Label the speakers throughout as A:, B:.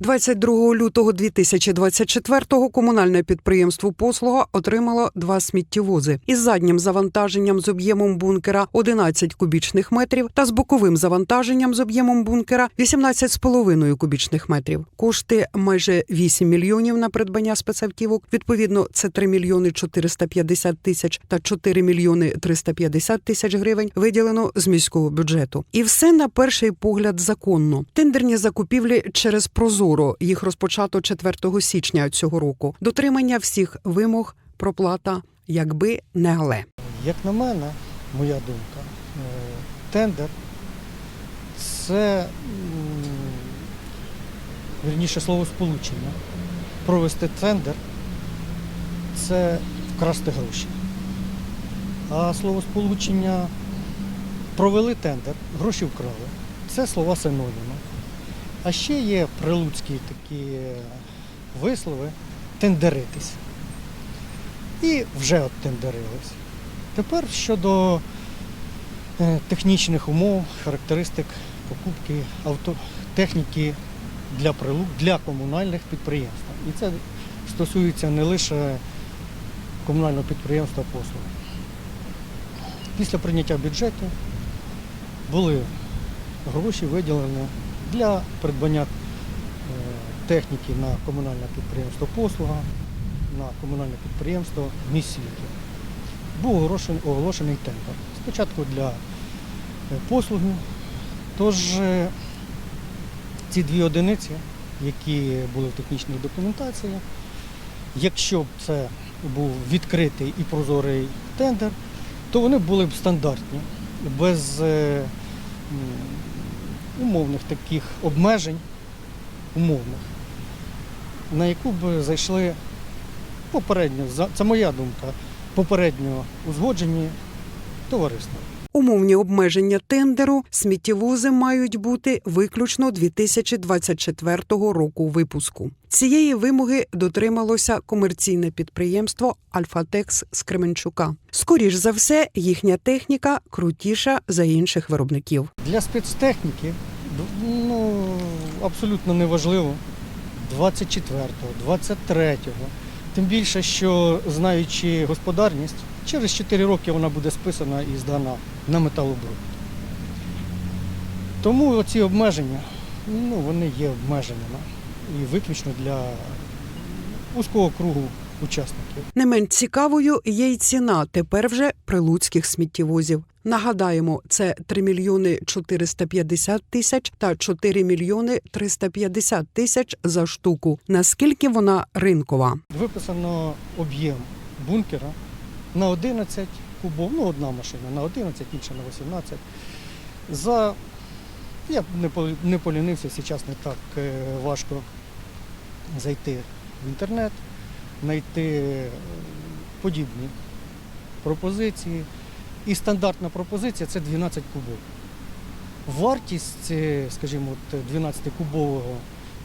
A: 22 лютого 2024-го комунальне підприємство Послуга отримало два сміттєвози із заднім завантаженням з об'ємом бункера 11 кубічних метрів та з боковим завантаженням з об'ємом бункера 18,5 кубічних метрів. Кошти майже 8 мільйонів на придбання спецавтівок. Відповідно, це 3 мільйони 450 тисяч та 4 мільйони 350 тисяч гривень виділено з міського бюджету. І все на перший погляд законно. Тендерні закупівлі через Прозоро. Їх розпочато 4 січня цього року. Дотримання всіх вимог, проплата, якби не але.
B: Як на мене, моя думка, е, тендер це вірніше словосполучення. Провести тендер це вкрасти гроші. А словосполучення провели тендер, гроші вкрали. Це слова синоніми. А ще є прилуцькі такі вислови тендеритись. І вже оттендерились. Тепер щодо е, технічних умов, характеристик покупки автотехніки для прилук для комунальних підприємств. І це стосується не лише комунального підприємства послуги. Після прийняття бюджету були гроші виділені для придбання е, техніки на комунальне підприємство послуга, на комунальне підприємство міст був оголошений, тендер. Спочатку для е, послуги. Тож е, ці дві одиниці, які були в технічній документації, якщо б це був відкритий і прозорий тендер, то вони були б стандартні, без умовних таких обмежень, умовних, на яку б зайшли попередньо, це моя думка, попередньо узгоджені товариства.
A: Умовні обмеження тендеру сміттєвози мають бути виключно 2024 року випуску. Цієї вимоги дотрималося комерційне підприємство Альфатекс з Кременчука. Скоріш за все, їхня техніка крутіша за інших виробників.
B: Для спецтехніки ну, абсолютно неважливо 24-го, 23-го. Тим більше, що знаючи господарність, через 4 роки вона буде списана і здана на металобрухт. Тому ці обмеження, ну, вони є обмеженими і виключно для вузького кругу учасників.
A: Не менш цікавою є й ціна тепер вже прилуцьких сміттєвозів. Нагадаємо, це 3 мільйони 450 тисяч та 4 мільйони 350 тисяч за штуку. Наскільки вона ринкова?
B: Виписано об'єм бункера на 11 кубов, ну одна машина на 11, інша на 18. За я не полінився, зараз не так е, важко зайти в інтернет, знайти е, подібні пропозиції. І стандартна пропозиція це 12 кубов. Вартість, е, скажімо, 12-кубового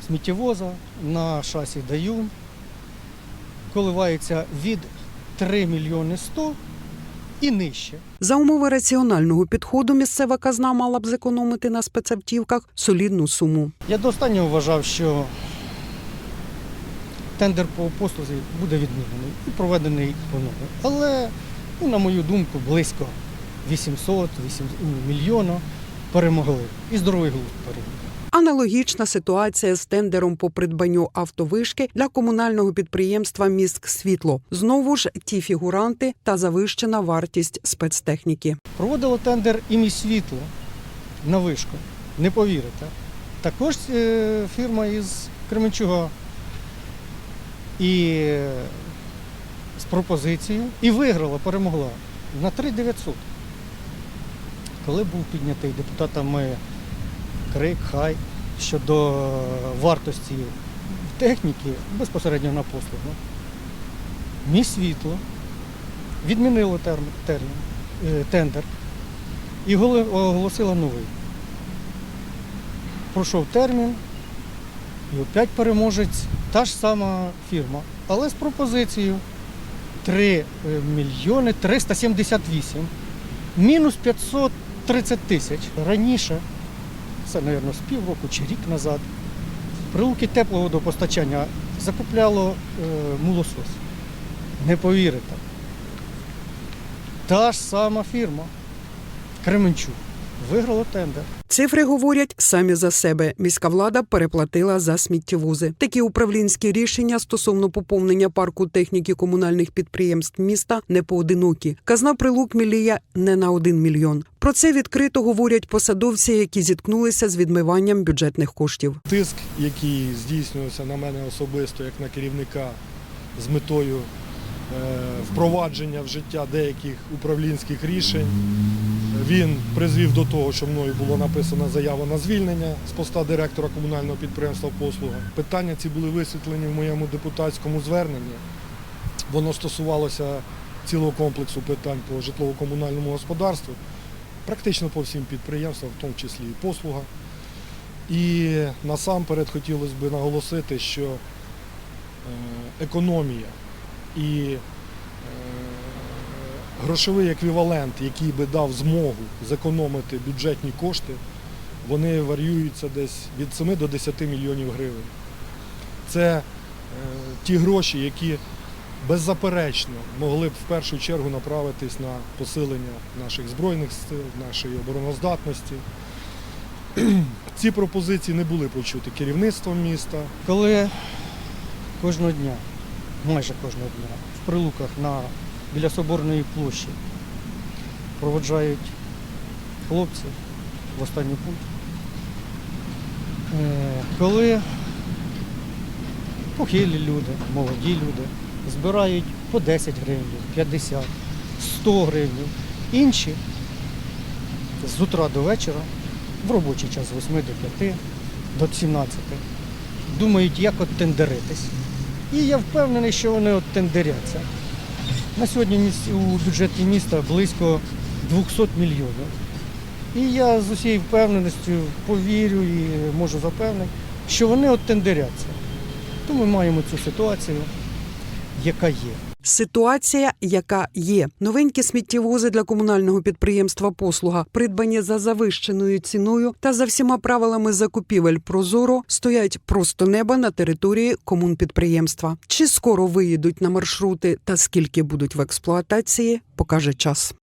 B: сміттєвоза на шасі Даюн коливається від 3 мільйони 100 і нижче.
A: За умови раціонального підходу місцева казна мала б зекономити на спецавтівках солідну суму.
B: Я до останнього вважав, що тендер по послузі буде відмінений і проведений по-новому. Але, ну, на мою думку, близько 800 8 мільйона перемогли. І здоровий глузд перемог.
A: Аналогічна ситуація з тендером по придбанню автовишки для комунального підприємства Міськ Світло. Знову ж ті фігуранти та завищена вартість спецтехніки.
B: Проводило тендер і мій світло на вишку. Не повірите. Також е, фірма із Кременчуга. І е, з пропозицією. І виграла, перемогла на 3900. Коли був піднятий депутатами крик, хай щодо вартості техніки безпосередньо на послугу, мій світло відмінило термін, е, тендер і оголосила новий. Пройшов термін, і опять переможець та ж сама фірма, але з пропозицією 3 мільйони 378, мінус 530 тисяч. Раніше, це, мабуть, з півроку чи рік назад, Прилуки теплого водопостачання закупляло е, мулосос. Не повірите. Та ж сама фірма Кременчук виграла тендер.
A: Цифри говорять самі за себе. Міська влада переплатила за сміттєвози. Такі управлінські рішення стосовно поповнення парку техніки комунальних підприємств міста не поодинокі. Казна прилук міліє не на один мільйон. Про це відкрито говорять посадовці, які зіткнулися з відмиванням бюджетних коштів.
C: Тиск, який здійснювався на мене особисто, як на керівника, з метою е, впровадження в життя деяких управлінських рішень, він призвів до того, що мною було написана заява на звільнення з поста директора комунального підприємства Послуга. Питання ці були висвітлені в моєму депутатському зверненні. Воно стосувалося цілого комплексу питань по житлово-комунальному господарству, практично по всім підприємствам, в тому числі і послуга. І насамперед хотілося б наголосити, що е, економія і е, грошовий еквівалент, який би дав змогу зекономити бюджетні кошти, вони варіюються десь від 7 до 10 мільйонів гривень. Це е, ті гроші, які беззаперечно могли б в першу чергу направитись на посилення наших збройних сил, нашої обороноздатності. Ці пропозиції не були почуті керівництвом міста.
B: Коли кожного дня, майже кожного дня, в прилуках на, біля Соборної площі проводжають хлопці в останній пункт. Е, Коли похилі люди, молоді люди збирають по 10 гривень, 50, 100 гривень. Інші з утра до вечора, в робочий час з 8 до 5, до 17 думають, як от тендеритись. І я впевнений, що вони от тендеряться. На сьогодні у бюджеті міста близько 200 мільйонів. І я з усією впевненістю повірю і можу запевнити, що вони от тендеряться. То ми маємо цю ситуацію, яка є.
A: Ситуація, яка є, новенькі сміттєвози для комунального підприємства Послуга, придбані за завищеною ціною та за всіма правилами закупівель Прозоро, стоять просто неба на території комунпідприємства. Чи скоро виїдуть на маршрути та скільки будуть в експлуатації, покаже час.